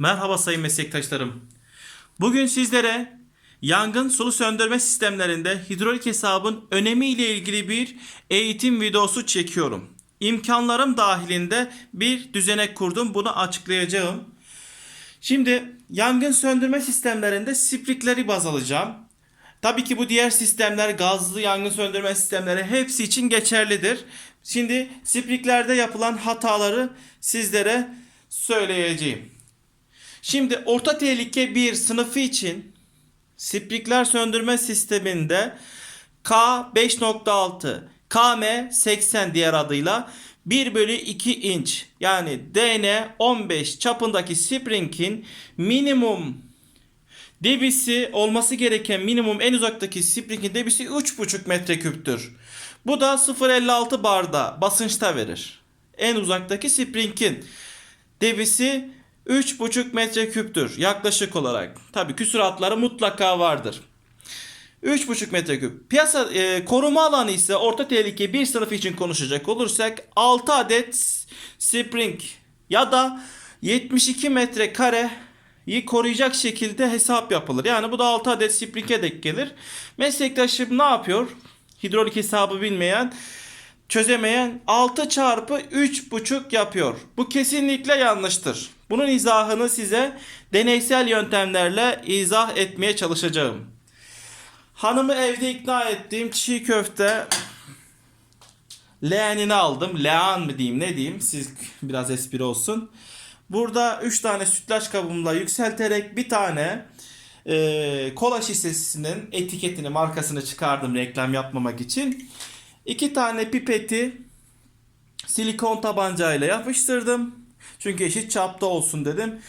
Merhaba sayın meslektaşlarım. Bugün sizlere yangın sulu söndürme sistemlerinde hidrolik hesabın önemi ile ilgili bir eğitim videosu çekiyorum. İmkanlarım dahilinde bir düzenek kurdum. Bunu açıklayacağım. Şimdi yangın söndürme sistemlerinde sprikleri baz alacağım. Tabii ki bu diğer sistemler gazlı yangın söndürme sistemleri hepsi için geçerlidir. Şimdi spriklerde yapılan hataları sizlere söyleyeceğim. Şimdi orta tehlike bir sınıfı için sprikler söndürme sisteminde K5.6 KM 80 diğer adıyla 1 bölü 2 inç yani DN 15 çapındaki springin minimum debisi olması gereken minimum en uzaktaki springin debisi 3,5 metreküptür. Bu da 0.56 barda basınçta verir. En uzaktaki springin debisi 3,5 metreküptür yaklaşık olarak. Tabii küsuratları mutlaka vardır. 3,5 metreküp. Piyasa e, koruma alanı ise orta tehlike bir sınıf için konuşacak olursak 6 adet spring ya da 72 metrekareyi koruyacak şekilde hesap yapılır. Yani bu da 6 adet spring'e denk gelir. Meslektaşım ne yapıyor? Hidrolik hesabı bilmeyen çözemeyen 6 çarpı 3,5 yapıyor. Bu kesinlikle yanlıştır. Bunun izahını size deneysel yöntemlerle izah etmeye çalışacağım. Hanımı evde ikna ettiğim çiğ köfte leğenini aldım. Leğen mi diyeyim ne diyeyim siz biraz espri olsun. Burada 3 tane sütlaç kabımla yükselterek bir tane e, kola şişesinin etiketini markasını çıkardım reklam yapmamak için. 2 tane pipeti silikon tabancayla yapıştırdım. Çünkü eşit çapta olsun dedim.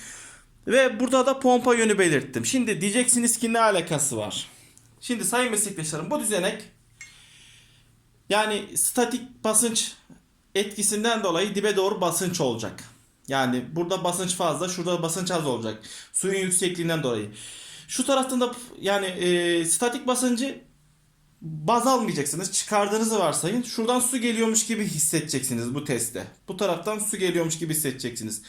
Ve burada da pompa yönü belirttim. Şimdi diyeceksiniz ki ne alakası var? Şimdi sayın meslektaşlarım bu düzenek yani statik basınç etkisinden dolayı dibe doğru basınç olacak. Yani burada basınç fazla, şurada basınç az olacak. Suyun yüksekliğinden dolayı. Şu taraftan da yani e, statik basıncı baz almayacaksınız. Çıkardığınızı varsayın. Şuradan su geliyormuş gibi hissedeceksiniz bu testte. Bu taraftan su geliyormuş gibi hissedeceksiniz.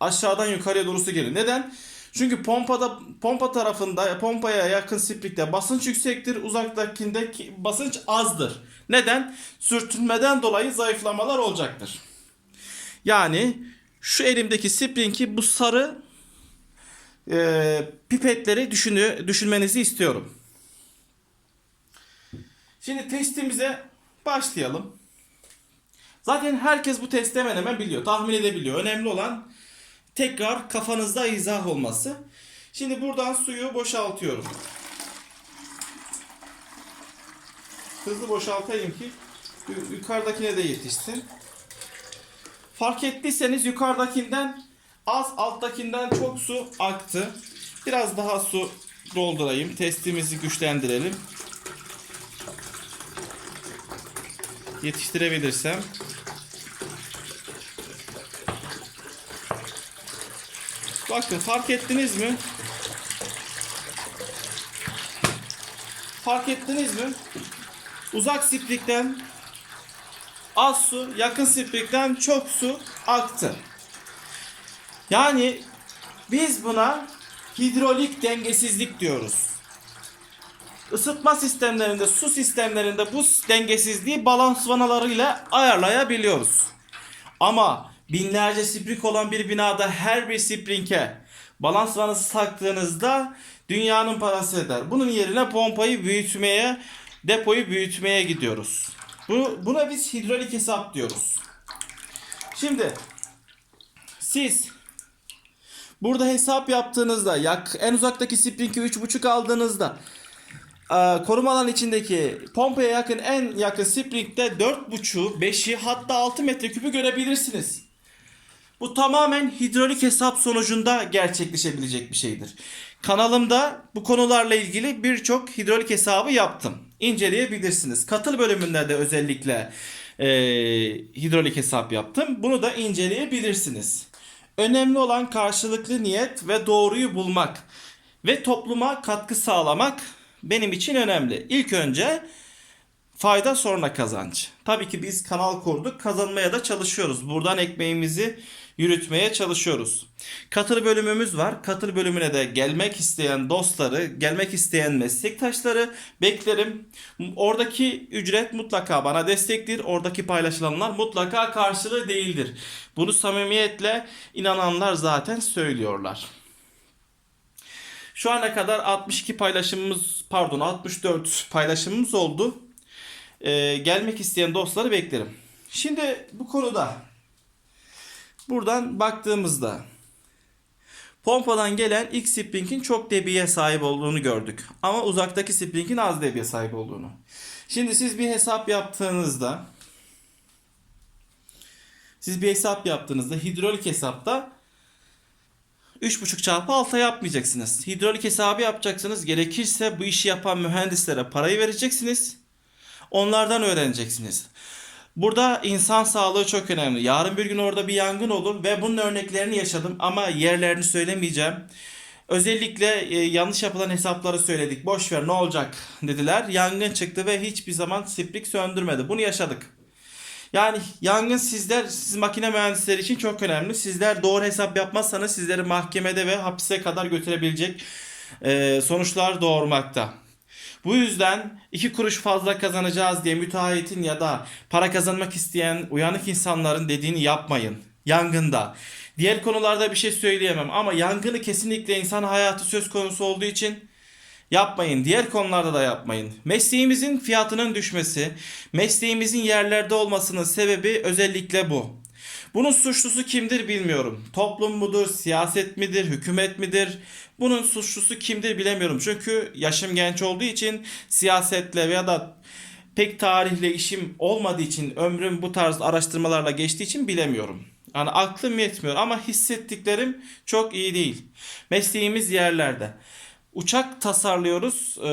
Aşağıdan yukarıya doğru su geliyor. Neden? Çünkü pompada pompa tarafında pompaya yakın sprikte basınç yüksektir. Uzaktakinde ki- basınç azdır. Neden? Sürtünmeden dolayı zayıflamalar olacaktır. Yani şu elimdeki springi bu sarı e, pipetleri düşünü, düşünmenizi istiyorum. Şimdi testimize başlayalım. Zaten herkes bu testi hemen hemen biliyor. Tahmin edebiliyor. Önemli olan tekrar kafanızda izah olması. Şimdi buradan suyu boşaltıyorum. Hızlı boşaltayım ki yu- yukarıdakine de yetişsin. Fark ettiyseniz yukarıdakinden az alttakinden çok su aktı. Biraz daha su doldurayım. Testimizi güçlendirelim. Yetiştirebilirsem. Bakın fark ettiniz mi? Fark ettiniz mi? Uzak sprikten az su, yakın sprikten çok su aktı. Yani biz buna hidrolik dengesizlik diyoruz. Isıtma sistemlerinde, su sistemlerinde bu dengesizliği balans vanalarıyla ayarlayabiliyoruz. Ama binlerce spring olan bir binada her bir springe balans vanası taktığınızda dünyanın parası eder. Bunun yerine pompayı büyütmeye, depoyu büyütmeye gidiyoruz. Bu, buna biz hidrolik hesap diyoruz. Şimdi siz burada hesap yaptığınızda yak, en uzaktaki springi 3.5 aldığınızda e, koruma alanı içindeki pompaya yakın en yakın springde 4.5'u 5'i hatta 6 metreküpü görebilirsiniz. Bu tamamen hidrolik hesap sonucunda gerçekleşebilecek bir şeydir. Kanalımda bu konularla ilgili birçok hidrolik hesabı yaptım. İnceleyebilirsiniz. Katıl bölümünde de özellikle e, hidrolik hesap yaptım. Bunu da inceleyebilirsiniz. Önemli olan karşılıklı niyet ve doğruyu bulmak ve topluma katkı sağlamak benim için önemli. İlk önce fayda sonra kazanç. Tabii ki biz kanal kurduk, kazanmaya da çalışıyoruz. Buradan ekmeğimizi yürütmeye çalışıyoruz. Katıl bölümümüz var. Katıl bölümüne de gelmek isteyen dostları, gelmek isteyen meslektaşları beklerim. Oradaki ücret mutlaka bana destektir. Oradaki paylaşılanlar mutlaka karşılığı değildir. Bunu samimiyetle inananlar zaten söylüyorlar. Şu ana kadar 62 paylaşımımız, pardon 64 paylaşımımız oldu. Ee, gelmek isteyen dostları beklerim. Şimdi bu konuda buradan baktığımızda pompadan gelen ilk Spring'in çok debiye sahip olduğunu gördük. Ama uzaktaki Spring'in az debiye sahip olduğunu. Şimdi siz bir hesap yaptığınızda siz bir hesap yaptığınızda hidrolik hesapta 3.5 çarpı 6 yapmayacaksınız. Hidrolik hesabı yapacaksınız. Gerekirse bu işi yapan mühendislere parayı vereceksiniz. Onlardan öğreneceksiniz. Burada insan sağlığı çok önemli. Yarın bir gün orada bir yangın olur ve bunun örneklerini yaşadım ama yerlerini söylemeyeceğim. Özellikle e, yanlış yapılan hesapları söyledik. Boş ver ne olacak dediler. Yangın çıktı ve hiçbir zaman sprik söndürmedi. Bunu yaşadık. Yani yangın sizler, siz makine mühendisleri için çok önemli. Sizler doğru hesap yapmazsanız sizleri mahkemede ve hapise kadar götürebilecek e, sonuçlar doğurmakta. Bu yüzden iki kuruş fazla kazanacağız diye müteahhitin ya da para kazanmak isteyen uyanık insanların dediğini yapmayın. Yangında. Diğer konularda bir şey söyleyemem ama yangını kesinlikle insan hayatı söz konusu olduğu için Yapmayın. Diğer konularda da yapmayın. Mesleğimizin fiyatının düşmesi, mesleğimizin yerlerde olmasının sebebi özellikle bu. Bunun suçlusu kimdir bilmiyorum. Toplum mudur, siyaset midir, hükümet midir? Bunun suçlusu kimdir bilemiyorum. Çünkü yaşım genç olduğu için siyasetle veya da pek tarihle işim olmadığı için ömrüm bu tarz araştırmalarla geçtiği için bilemiyorum. Yani aklım yetmiyor ama hissettiklerim çok iyi değil. Mesleğimiz yerlerde. Uçak tasarlıyoruz e,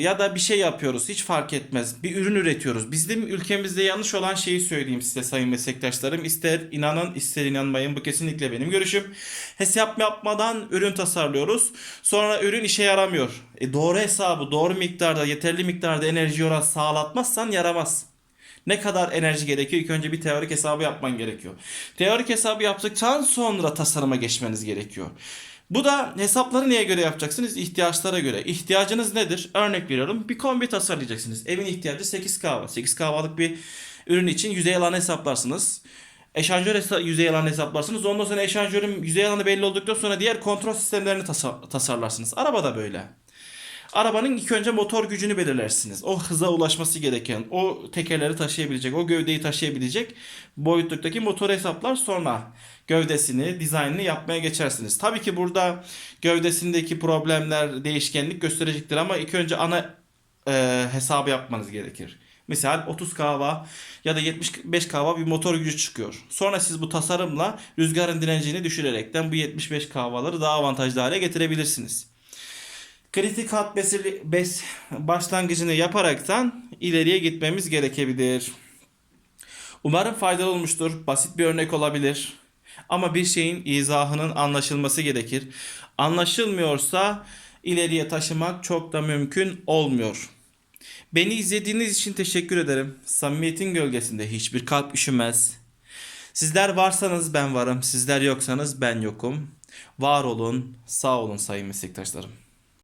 ya da bir şey yapıyoruz hiç fark etmez. Bir ürün üretiyoruz. Bizim ülkemizde yanlış olan şeyi söyleyeyim size sayın meslektaşlarım. İster inanın ister inanmayın bu kesinlikle benim görüşüm. Hesap yapmadan ürün tasarlıyoruz. Sonra ürün işe yaramıyor. E, doğru hesabı doğru miktarda yeterli miktarda enerji oran sağlatmazsan yaramaz. Ne kadar enerji gerekiyor? İlk önce bir teorik hesabı yapman gerekiyor. Teorik hesabı yaptıktan sonra tasarıma geçmeniz gerekiyor. Bu da hesapları neye göre yapacaksınız? İhtiyaçlara göre. İhtiyacınız nedir? Örnek veriyorum. Bir kombi tasarlayacaksınız. Evin ihtiyacı 8 kahve. 8 kahvalık bir ürün için yüzey alanı hesaplarsınız. Eşanjör hesa- yüzey alanı hesaplarsınız. Ondan sonra eşanjörün yüzey alanı belli olduktan sonra diğer kontrol sistemlerini tasa- tasarlarsınız. Araba da böyle. Arabanın ilk önce motor gücünü belirlersiniz. O hıza ulaşması gereken, o tekerleri taşıyabilecek, o gövdeyi taşıyabilecek boyutluktaki motor hesaplar sonra gövdesini, dizaynını yapmaya geçersiniz. Tabii ki burada gövdesindeki problemler değişkenlik gösterecektir ama ilk önce ana e, hesabı yapmanız gerekir. Misal 30 kahva ya da 75 kahva bir motor gücü çıkıyor. Sonra siz bu tasarımla rüzgarın direncini düşürerekten bu 75 kahvaları daha avantajlı hale getirebilirsiniz kritik hat besili, bes başlangıcını yaparaktan ileriye gitmemiz gerekebilir. Umarım faydalı olmuştur. Basit bir örnek olabilir. Ama bir şeyin izahının anlaşılması gerekir. Anlaşılmıyorsa ileriye taşımak çok da mümkün olmuyor. Beni izlediğiniz için teşekkür ederim. Samimiyetin gölgesinde hiçbir kalp üşümez. Sizler varsanız ben varım, sizler yoksanız ben yokum. Var olun, sağ olun sayın meslektaşlarım.